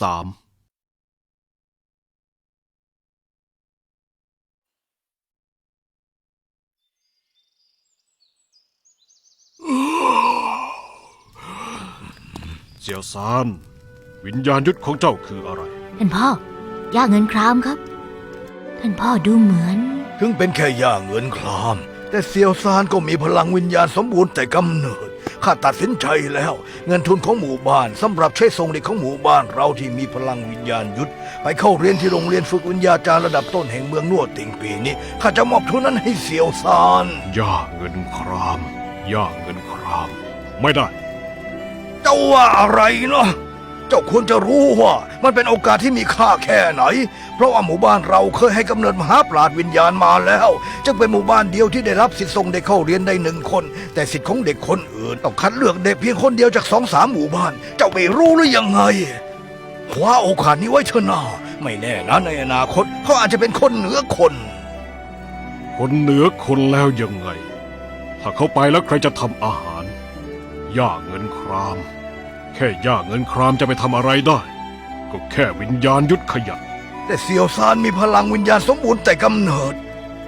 สามเสี่ยวซาน วิญญาณยุทธของเจ้าคืออะไร ท่านพ่อย่าเงินครามครับ ท่านพ่อดูเหมือน ถึงเป็นแค่ย่าเงินคราม แต่เซียวซานก็มีพลังวิญญาณสมบูรณ์แต่กำเนิด ข้าตัดสินใจแล้ว เงินทุนของหมู่บ้านสำหรับใช้ส่งเด็กของหมู่บ้านเราที่มีพลังวิญญาณยุทธไปเข้าเรียนที่โรงเรียนฝึกวิญญาจารย์ระดับต้นแห่งเมืองนวดติงปีนี้ข้าจะมอบทุนนั้นให้เซียวซานย่าเงินครามย่าเงินคราม ไม่ได้เจ้าว่าอะไรเนาะ เจ้าควรจะรู้ว่ามันเป็นโอกาสที่มีค่าแค่ไหน เพราะว่าหมู่บ้านเราเคยให้กำเนิดมหาปราชญ์วิญญาณมาแล้ว จึงเป็นหมู่บ้านเดียวที่ได้รับสิทธิ์ส่งเด็กเข้าเรียนได้หนึ่งคน แต่สิทธิ์ของเด็กคนอื่นต้องคัดเลือกเด็กเพียงคนเดียวจากสองสามหมู่บ้าน เจ้าไม่รู้หรือยังไงคว้าโอกาสนี้ไว้เถอะนาไม่แน่นะในอนาคตเขาอาจจะเป็นคนเหนือคน คนเหนือคนแล้วยังไง ถ้าเขาไปแล้วใครจะทำอาหารย่าเงินคราม แค่ย่าเงินครามจะไปทำอะไรได้ ก็แค่วิญญาณยุทธขยันแต่เซียวซานมีพลังวิญญาณสมบูรณ์แต่กำเนิด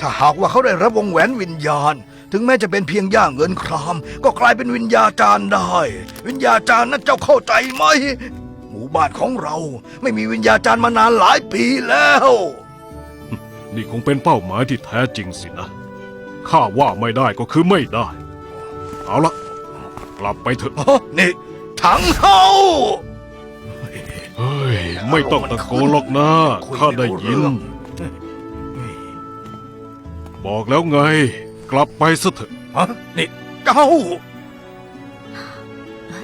ถ้าหากว่าเขาได้รับวงแหวนวิญญาณ ถึงแม้จะเป็นเพียงย่างเงินคราม ก็กลายเป็นวิญญาจารย์ได้ วิญญาจารย์นั้นเจ้าเข้าใจไหม หมู่บ้านของเราไม่มีวิญญาจารย์มานานหลายปีแล้ว นี่คงเป็นเป้าหมายที่แท้จริงสินะ ข้าว่าไม่ได้ก็คือไม่ได้ เอาละกลับไปเถอะนี่ ถังเฮาเฮ้ย ไม่ต้องตะโกนหรอกนะ ข้าได้ยิน บอกแล้วไง กลับไปซะเถอะฮะนี่เจ้า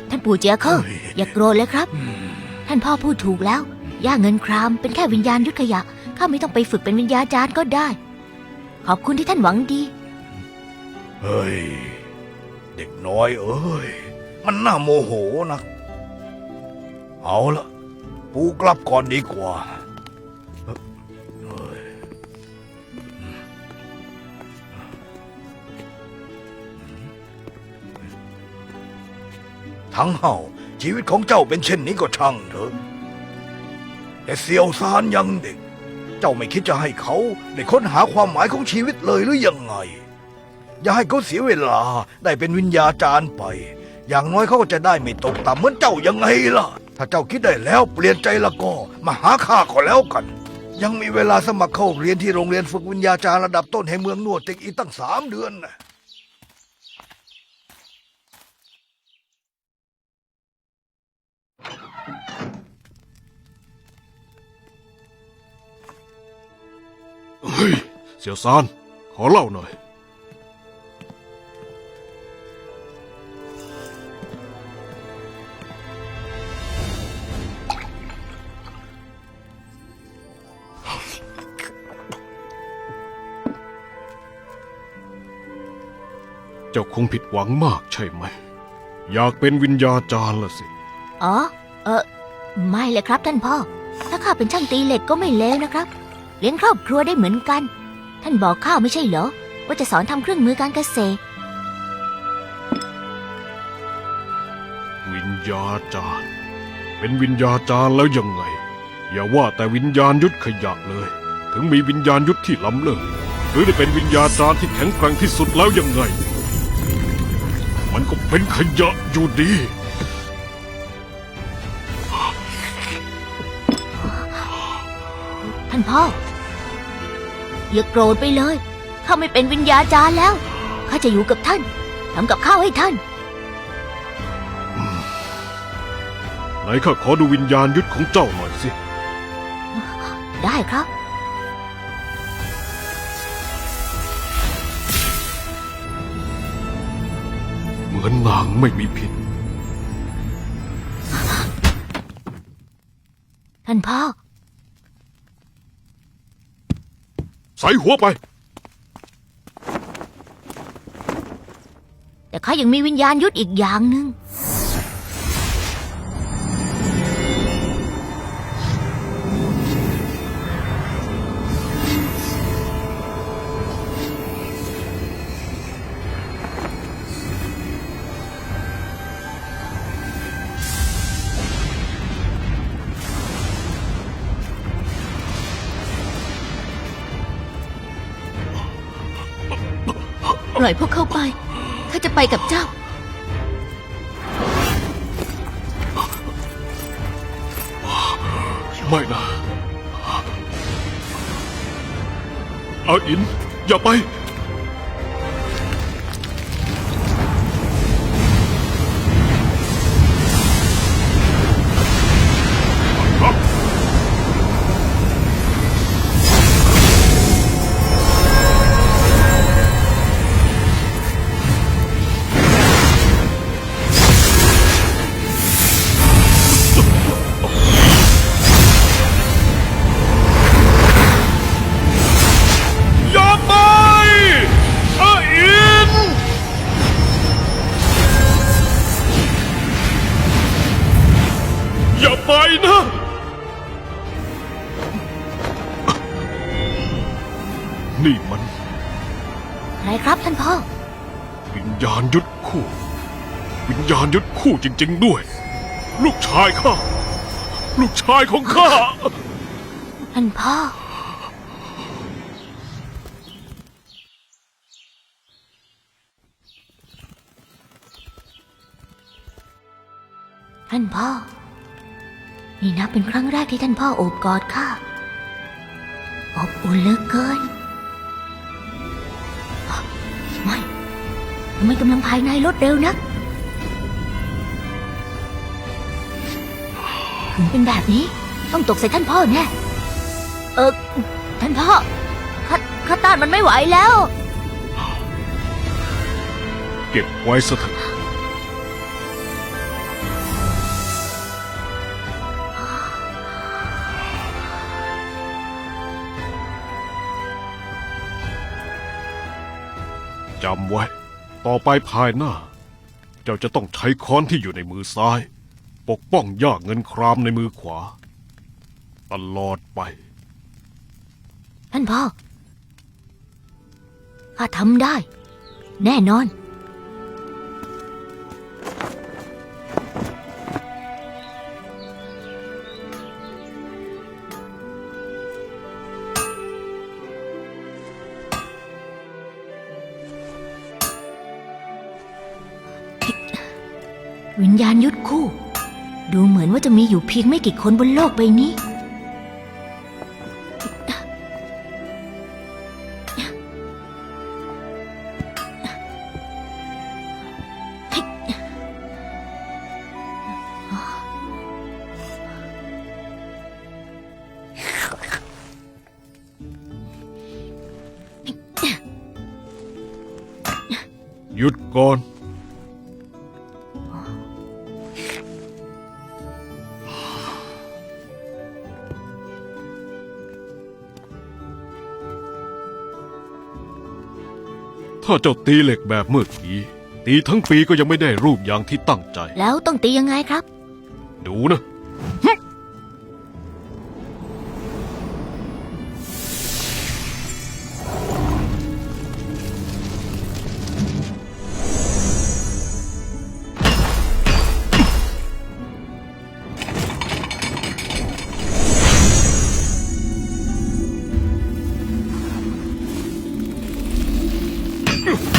ท่านปู่เจียเคิลเฮ้ยอย่าโกรธเลยครับ ท่านพ่อพูดถูกแล้ว ย่าเงินครามเป็นแค่วิญญาณยุทธขยะ ข้าไม่ต้องไปฝึกเป็นวิญญาจารย์ก็ได้ ขอบคุณที่ท่านหวังดี เฮ้ย เด็กน้อยเอ้ย มันน่าโมโหนะเอาละปูกลับก่อนดีกว่าทั้งเฮาชีวิตของเจ้าเป็นเช่นนี้ก็ช่างเถอะ แต่เซียวซานยังเด็ก เจ้าไม่คิดจะให้เขาได้ค้นหาความหมายของชีวิตเลยหรือยังไง อย่าให้เขาเสียเวลาได้เป็นวิญญาจารย์ไป อย่างน้อยเขาก็จะได้ไม่ตกต่ำเหมือนเจ้ายังไงล่ะ ถ้าเจ้าคิดได้แล้วเปลี่ยนใจละก็มาหาข้าก็แล้วกัน ยังมีเวลาสมัครเข้าเรียนที่โรงเรียนฝึกวิญญาจารย์ระดับต้นแห่งเมืองนวดติกอีกตั้งสามเดือนนะเฮ้ยเสี่ยวซานขอเล่าหน่อย จ้าคงผิดหวังมากใช่ไหม อยากเป็นวิญญาจารย์ละสิ อ๋อ เออไม่เลยครับท่านพ่อ ถ้าข้าเป็นช่างตีเหล็กก็ไม่เลวนะครับ เลี้ยงครอบครัวได้เหมือนกัน ท่านบอกข้าไม่ใช่เหรอ ว่าจะสอนทำเครื่องมือการเกษตร วิญญาจารย์ เป็นวิญญาจารย์แล้วยังไง อย่าว่าแต่วิญญาณยุทธขยะเลย ถึงมีวิญญาณยุทธที่ล้ำเลิศหรือได้เป็นวิญญาจารย์ที่แข็งแกร่งที่สุดแล้วยังไงมันก็ เป็นขยะอยู่ดี ท่านพ่อ อย่าโกรธไปเลย ข้าไม่เป็นวิญญาจารย์แล้ว ข้าจะอยู่กับท่าน ทำกับข้าวให้ท่าน ไหนข้าขอดูวิญญาณยุทธของเจ้าหน่อยสิ ได้ครับ มือนนางไม่มีผิด ท่านพ่อ ใส่หัวไป แต่ข้ายังมีวิญญาณยุทธอีกอย่างหนึ่ง ปล่อยพวกเขาไป ข้าจะไปกับเจ้า ไม่นะอาอิน อย่าไป นี่มันอะไรครับท่านพ่อ วิญญาณยุทธคู่ วิญญาณยุทธคู่จริง ๆ ด้วย ลูกชายข้า ลูกชายของข้า ท่านพ่อ ท่านพ่อ นี่นับเป็นครั้งแรกที่ท่านพ่อโอบกอดข้าอบอุ่นเหลือเกิน ทำไมกำลังภายในรถเร็วนัก ถึงเป็นแบบนี้ ต้องตกใส่ท่านพ่อแน่ เออ ท่านพ่อข้าข้าต้านมันไม่ไหวแล้ว เก็บไว้ซะเถอะจำไว้ ต่อไปภายหน้า เจ้าจะต้องใช้ค้อนที่อยู่ในมือซ้าย ปกป้องย่าเงินครามในมือขวา ตลอดไป ท่านพ่อข้าทำได้ แน่นอน วิญญาณยุทธคู่ ดูเหมือนว่าจะมีอยู่เพียงไม่กี่คนบนโลกใบนี้ หยุดก่อน ถ้าเจ้าตีเหล็กแบบเมื่อกี้ ตีทั้งปีก็ยังไม่ได้รูปอย่างที่ตั้งใจ แล้วต้องตียังไงครับ ดูนะ Ugh!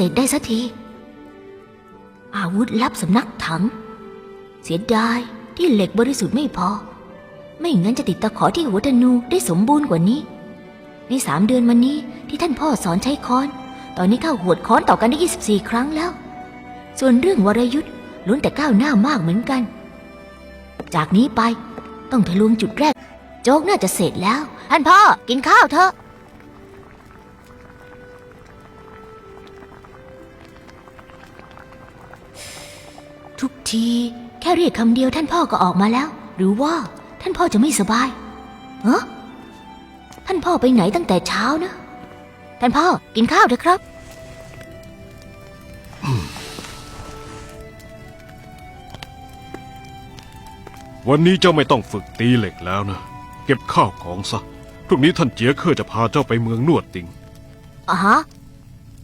เสร็จได้สักที อาวุธลับสำนักถัง เสียดายที่เหล็กบริสุทธิ์ไม่พอ ไม่งั้นจะติดตะขอที่หัวธนูได้สมบูรณ์กว่านี้ ในสามเดือนมานี้ที่ท่านพ่อสอนใช้ค้อน ตอนนี้ข้าหวดค้อนต่อกันได้ 24 ครั้งแล้ว ส่วนเรื่องวรยุทธ์ล้วนแต่ก้าวหน้ามากเหมือนกัน จากนี้ไปต้องทะลวงจุดแรก โจ๊กน่าจะเสร็จแล้วท่านพ่อกินข้าวเถอะ ที แค่เรียกคำเดียวท่านพ่อก็ออกมาแล้ว หรือว่าท่านพ่อจะไม่สบายเออท่านพ่อไปไหนตั้งแต่เช้านะ ท่านพ่อกินข้าวเถอะครับ วันนี้เจ้าไม่ต้องฝึกตีเหล็กแล้วนะ เก็บข้าวของซะ พรุ่งนี้ท่านเจียเคอจะพาเจ้าไปเมืองนวดติง อ๋อฮะ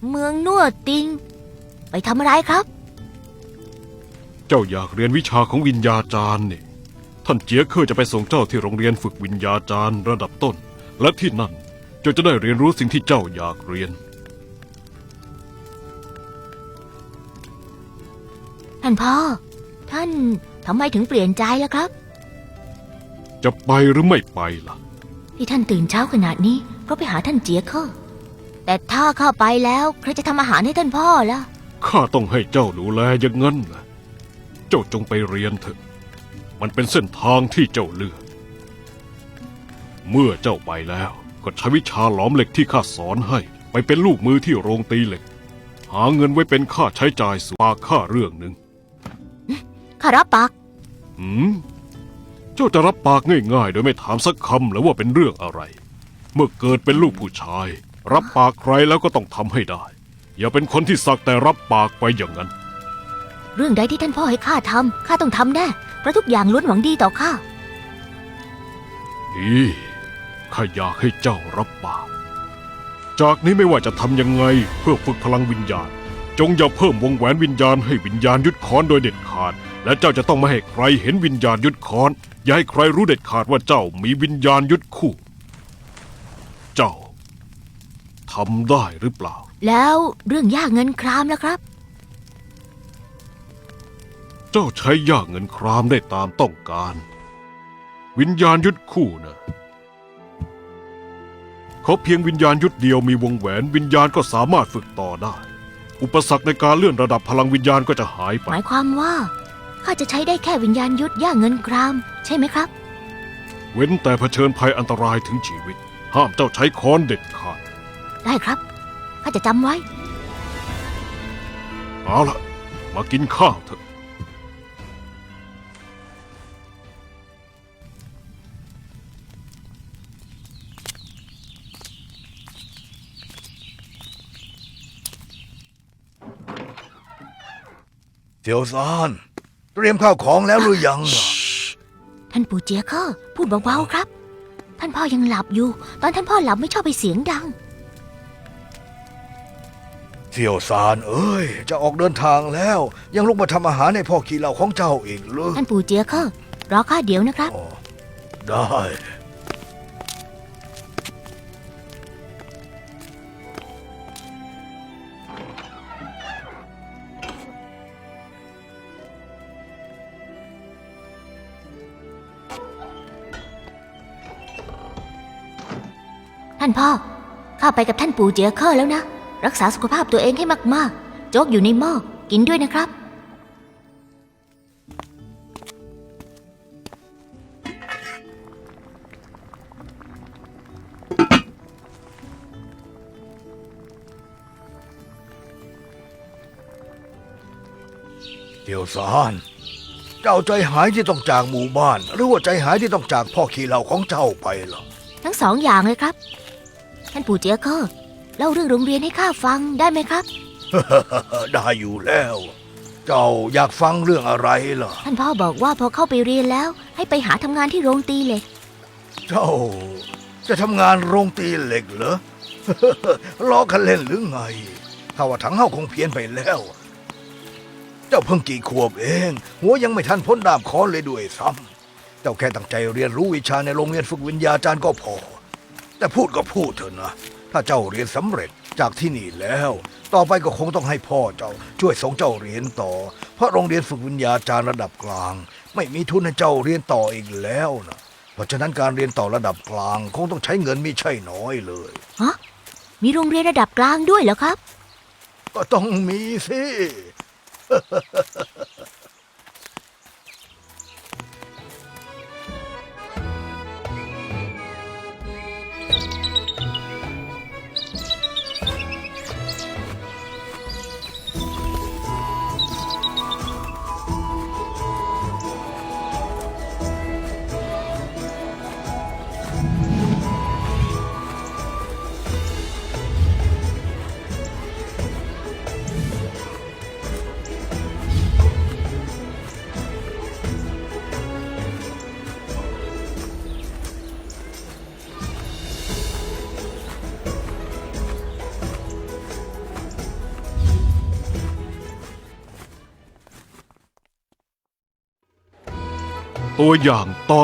เมืองนวดติง ไปทำอะไรครับ เจ้าอยากเรียนวิชาของวิญญาจารย์นี่ ท่านเจียเคอจะไปส่งเจ้าที่โรงเรียนฝึกวิญญาจารย์ระดับต้น และที่นั่นเจ้าจะได้เรียนรู้สิ่งที่เจ้าอยากเรียน ท่านพ่อ ท่านทำไมถึงเปลี่ยนใจล่ะครับ จะไปหรือไม่ไปล่ะ ที่ท่านตื่นเช้าขนาดนี้เพราะไปหาท่านเจียเคอร์แต่ถ้าเข้าไปแล้วใครจะทำอาหารให้ท่านพ่อล่ะ ข้าต้องให้เจ้าดูแลอย่างนั้นนะ เจ้าจงไปเรียนเถอะ มันเป็นเส้นทางที่เจ้าเลือก เมื่อเจ้าไปแล้วก็ใช้วิชาหลอมเหล็กที่ข้าสอนให้ ไปเป็นลูกมือที่โรงตีเหล็ก หาเงินไว้เป็นค่าใช้จ่ายสุปากค่าเรื่องหนึ่งข้ารับปากหืมเจ้าจะรับปากง่ายๆ โดยไม่ถามสักคำแล้วว่าเป็นเรื่องอะไร เมื่อเกิดเป็นลูกผู้ชาย รับปากใครแล้วก็ต้องทำให้ได้ อย่าเป็นคนที่สักแต่รับปากไปอย่างนั้น เรื่องใดที่ท่านพ่อให้ข้าทำข้าต้องทำแน่เพราะทุกอย่างล้วนหวังดีต่อข้าดีข้าอยากให้เจ้ารับปากจากนี้ไม่ว่าจะทำยังไงเพื่อฝึกพลังวิญญาณ จงอย่าเพิ่มวงแหวนวิญญาณให้วิญญาณยึดค้อนโดยเด็ดขาด และเจ้าจะต้องไม่ให้ใครเห็นวิญญาณยึดค้อน อย่าให้ใครรู้เด็ดขาดว่าเจ้ามีวิญญาณยึดคู่ เจ้าทำได้หรือเปล่า แล้วเรื่องยากเงินครามล่ะครับ เจ้าใช้ยากเงินครามได้ตามต้องการ วิญญาณยุดคู่นะเขาเพียงวิญญาณยุดเดียวมีวงแหวนวิญญาณก็สามารถฝึกต่อได้ อุปสรรคในการเลื่อนระดับพลังวิญญาณก็จะหายไป หมายความว่าข้าจะใช้ได้แค่วิญญาณยุทธย่าเงินคราม ใช่ไหมครับ เว้นแต่เผชิญภัยอันตรายถึงชีวิต ห้ามเจ้าใช้ค้อนเด็ดขาด ได้ครับข้าจะจำไว้ เอาละมากินข้าวเถอะ เสี่ยวซานเตรียมข้าวของแล้วหรือยังล่ะท่านปู่เจียเคอร์พูดเบาๆครับ ท่านพ่อยังหลับอยู่ ตอนท่านพ่อหลับไม่ชอบไปเสียงดังเสี่ยวซานเอ้ย จะออกเดินทางแล้ว ยังลุกมาทำอาหารให้พ่อขี้เหล่าของเจ้าเองเลยท่านปู่เจียเคอร์รอข้าเดี๋ยวนะครับอ๋อได้ ท่านพ่อ ข้าไปกับท่านปู่เจียเคอร์แล้วนะ รักษาสุขภาพตัวเองให้มากๆ โจ๊กอยู่ในหม้อ กินด้วยนะครับเสี่ยวซานเจ้าใจหายที่ต้องจากหมู่บ้าน หรือว่าใจหายที่ต้องจากพ่อขี้เหล่าของเจ้าไปล่ะ ทั้งสองอย่างเลยครับ ท่านปู่เจียเคอร์เล่าเรื่องโรงเรียนให้ข้าฟังได้ไหมครับ ได้อยู่แล้ว เจ้าอยากฟังเรื่องอะไรล่ะ ท่านพ่อบอกว่าพอเข้าไปเรียนแล้ว ให้ไปหาทำงานที่โรงตีเหล็ก เจ้า จะทำงานโรงตีเหล็กเหรอ ล้อกันเล่นหรือไงถ้าว่าถังเฮาคงเพี้ยนไปแล้ว เจ้าเพิ่งกี่ขวบเอง หัวยังไม่ทันพ้นดาบค้อนเลยด้วยซ้ำเจ้าแค่ตั้งใจเรียนรู้วิชาในโรงเรียนฝึกวิญญาจารย์ก็พอ แต่พูดก็พูดเถอะนะ ถ้าเจ้าเรียนสำเร็จจากที่นี่แล้ว ต่อไปก็คงต้องให้พ่อเจ้า ช่วยส่งเจ้าเรียนต่อ เพราะโรงเรียนฝึกวิญญาจารย์ระดับกลาง ไม่มีทุนให้เจ้าเรียนต่ออีกแล้วนะเพราะฉะนั้นการเรียนต่อระดับกลาง คงต้องใช้เงินไม่ใช่น้อยเลยฮะมีโรงเรียนระดับกลางด้วยเหรอครับ ก็ต้องมีสิ ตัวอย่างตอน